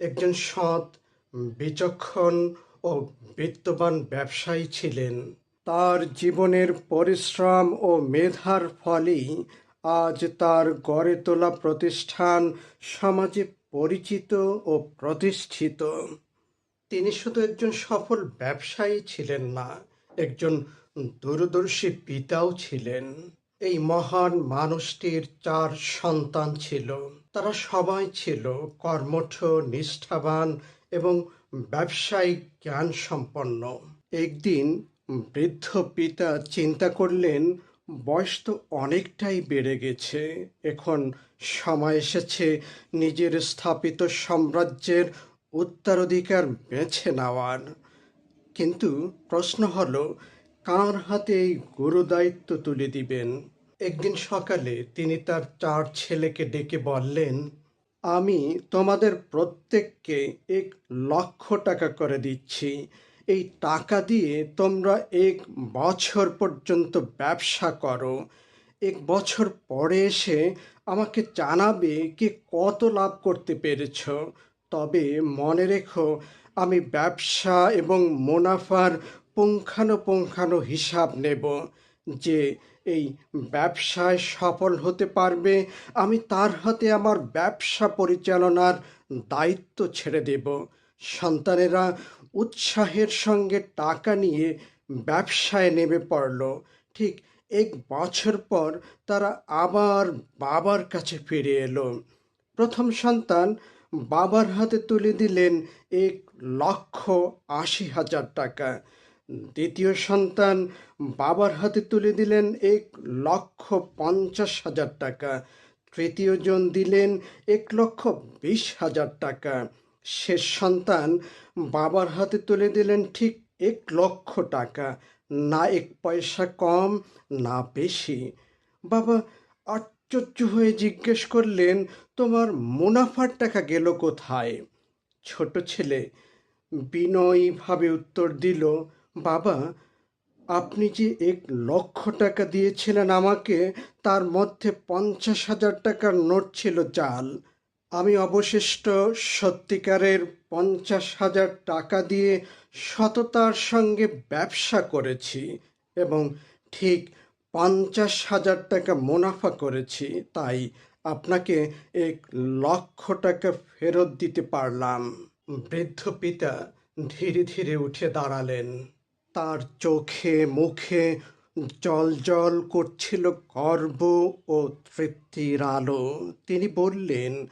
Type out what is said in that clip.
একজন সৎ বিচক্ষণ ও বিত্তবান ব্যবসায়ী ছিলেন। তার জীবনের পরিশ্রম ও মেধার ফলেই আজ তার গড়ে তোলা প্রতিষ্ঠান সমাজে পরিচিত ও প্রতিষ্ঠিত। তিনি শুধু একজন সফল ব্যবসায়ী ছিলেন না, একজন দূরদর্শী পিতাও ছিলেন। এই মহান মানুষটির চার সন্তান ছিল। তারা সবাই ছিল কর্মঠ, নিষ্ঠাবান এবং ব্যবসায়িক জ্ঞান সম্পন্ন একদিন বৃদ্ধ পিতা চিন্তা করলেন, বয়স তো অনেকটাই বেড়ে গেছে। এখন সময় এসেছে নিজের স্থাপিত সাম্রাজ্যের উত্তরাধিকার বেছে নেওয়ার। কিন্তু প্রশ্ন হলো কার হাতে এই গুরু দায়িত্ব তুলে দিবেন? একদিন সকালে তিনি তার চার ছেলেকে ডেকে বললেন, আমি তোমাদের প্রত্যেককে এক লক্ষ টাকা করে দিচ্ছি। এই টাকা দিয়ে তোমরা এক বছর পর্যন্ত ব্যবসা করো। এক বছর পরে এসে আমাকে জানাবে কি কত লাভ করতে পেরেছ। তবে মনে রেখো, আমি ব্যবসা এবং মুনাফার পুঙ্খানুপুঙ্খানু হিসাব নেব যে এই ব্যবসায় সফল হতে পারবে। আমি তার হাতে আমার ব্যবসা পরিচালনার দায়িত্ব ছেড়ে দেব। সন্তানেরা উৎসাহের সঙ্গে টাকা নিয়ে ব্যবসায় নেমে পড়ল। ঠিক এক বছর পর তারা আবার বাবার কাছে ফিরে এলো। প্রথম সন্তান বাবার হাতে তুলে দিলেন এক লক্ষ আশি হাজার টাকা। দ্বিতীয় সন্তান বাবার হাতে তুলে দিলেন এক লক্ষ পঞ্চাশ হাজার টাকা। তৃতীয় জন দিলেন এক লক্ষ বিশ হাজার টাকা। শেষ সন্তান বাবার হাতে তুলে দিলেন ঠিক এক লক্ষ টাকা। না এক পয়সা কম, না বেশি। বাবা আশ্চর্য হয়ে জিজ্ঞেস করলেন, তোমার মুনাফার টাকা গেল কোথায়? ছোট ছেলে বিনয়ীভাবে উত্তর দিল বাবা, আপনি যে এক লক্ষ টাকা দিয়েছিলেন আমাকে, তার মধ্যে পঞ্চাশ হাজার টাকার নোট ছিল জাল। আমি অবশিষ্ট সত্যিকারের পঞ্চাশ হাজার টাকা দিয়ে সততার সঙ্গে ব্যবসা করেছি এবং ঠিক পঞ্চাশ হাজার টাকা মুনাফা করেছি। তাই আপনাকে এক লক্ষ টাকা ফেরত দিতে পারলাম। বৃদ্ধ পিতা ধীরে ধীরে উঠে দাঁড়ালেন। তার চোখে মুখে জল জল করছিল গর্ব ও তৃপ্তির আলো। তিনি বললেন